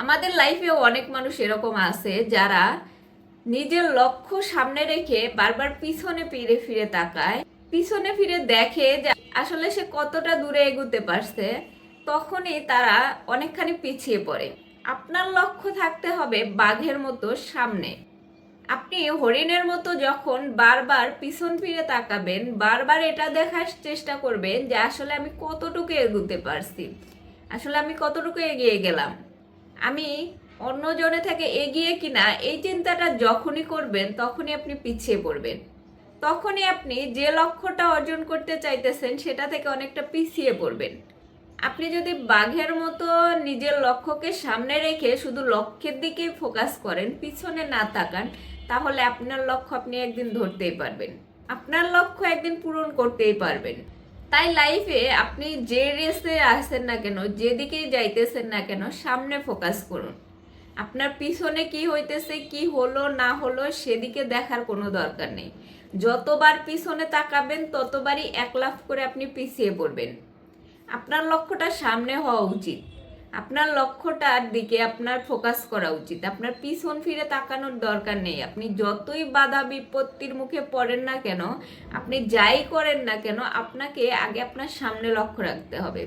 আমাদের লাইফেও অনেক মানুষ এরকম আছে যারা নিজের লক্ষ্য সামনে রেখে বারবার পিছনে ফিরে ফিরে তাকায়। পিছনে ফিরে দেখে যে আসলে সে কতটা দূরে এগুতে পারছে, তখনই তারা অনেকখানি পিছিয়ে পড়ে। আপনার লক্ষ্য থাকতে হবে বাঘের মতো সামনে। আপনি হরিণের মতো যখন বারবার পিছন ফিরে তাকাবেন, বারবার এটা দেখার চেষ্টা করবেন যে আসলে আমি কতটুকু এগুতে পারছি, আসলে আমি কতটুকু এগিয়ে গেলাম। আমি অন্যজনে থেকে এগিয়ে কিনা এই চিন্তাটা যখনই করবেন, তখনই আপনি পিছিয়ে পড়বেন। তখনই আপনি যে লক্ষ্যটা অর্জন করতে চাইতেছেন, সেটা থেকে অনেকটা পিছিয়ে পড়বেন। আপনি যদি বাঘের মতো নিজের লক্ষ্যকে সামনে রেখে শুধু লক্ষ্যের দিকেই ফোকাস করেন, পিছনে না তাকান, তাহলে আপনার লক্ষ্য আপনি একদিন ধরতেই পারবেন। আপনার লক্ষ্য একদিন পূরণ করতেই পারবেন। তাই লাইফে আপনি যে রেসে আসেন না কেন যেদিকে যাইতেছেন না কেন, সামনে ফোকাস করুন। আপনার পিছনে কি হইতেছে, কি হলো, না হলো, সেদিকে দেখার কোনো দরকার নেই। যতবার পিছনে তাকাবেন, ততবারই এক লাফ করে আপনি পিছিয়ে পড়বেন। আপনার লক্ষ্যটা সামনে হওয়া উচিত। আপনার লক্ষ্যটার দিকে আপনার ফোকাস করা উচিত। আপনার পিছন ফিরে তাকানোর দরকার নেই। আপনি যতই বাধা বিপত্তির মুখে পড়েন না কেন, আপনি যাই করেন না কেন, আপনাকে আগে আপনার সামনে লক্ষ্য রাখতে হবে।